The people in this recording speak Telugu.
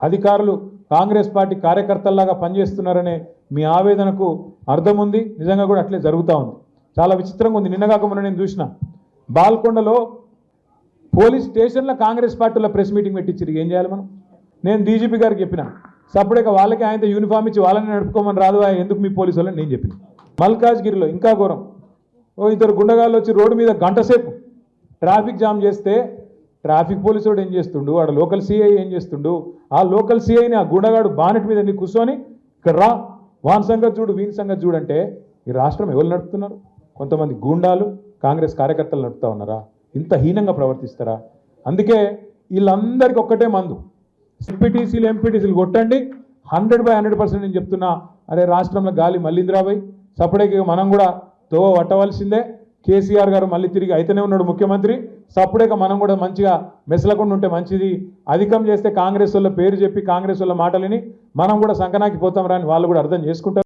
అధికారులు కాంగ్రెస్ పార్టీ కార్యకర్తల్లాగా పనిచేస్తున్నారనే మీ ఆవేదనకు అర్థం ఉంది నిజంగా కూడా అట్లే జరుగుతూ ఉంది. చాలా విచిత్రంగా ఉంది. నిన్నగాక మొన్న నేను చూసిన. బాల్కొండలో పోలీస్ స్టేషన్లో కాంగ్రెస్ పార్టీలో ప్రెస్ మీటింగ్ పెట్టించారు ఏం చేయాలి మనం? నేను డీజీపీ గారికి చెప్పిన. సపరేట్గా వాళ్ళకి ఆయనతో యూనిఫామ్ ఇచ్చి వాళ్ళని నడుపుకోమని రాదు ఎందుకు మీ పోలీసు వాళ్ళని? నేను చెప్పిన. మల్కాజ్గిరిలో ఇంకా ఘోరం. ఓ ఇద్దరు గుండగాళ్ళు వచ్చి రోడ్డు మీద గంట సేపు ట్రాఫిక్ జామ్ చేస్తే ట్రాఫిక్ పోలీసు వాడు ఏం చేస్తుండు? వాడు లోకల్ సిఐ ఏం చేస్తుండు? ఆ లోకల్ సిఐని ఆ గుండగాడు బానెట్ మీద నీ కూర్చొని ఇక్కడ రా వాన్ సంగతి చూడు వీని సంగతి చూడంటే ఈ రాష్ట్రం ఎవరు నడుపుతున్నారు? కొంతమంది గూండాలు కాంగ్రెస్ కార్యకర్తలు నడుపుతా ఉన్నారా? ఇంత హీనంగా ప్రవర్తిస్తారా? అందుకే వీళ్ళందరికీ ఒక్కటే మందు. ఎంపీటీసీలు ఎంపీటీసీలు కొట్టండి. హండ్రెడ్ బై హండ్రెడ్ పర్సెంట్ నేను చెప్తున్నా అరే రాష్ట్రంలో గాలి మళ్ళీంద్రాబాయ్ సపడేకి మనం కూడా తోవ పట్టవలసిందే. కేసీఆర్ గారు మళ్ళీ తిరిగి అయితేనే ఉన్నాడు ముఖ్యమంత్రి. సప్పుడేక మనం కూడా మంచిగా మెసలకుండా ఉంటే మంచిది. అధికం చేస్తే కాంగ్రెస్ వాళ్ళ పేరు చెప్పి కాంగ్రెస్ వాళ్ళ మాటలని మనం కూడా సంకనాకి పోతాం రాని వాళ్ళు కూడా అర్థం చేసుకుంటారు.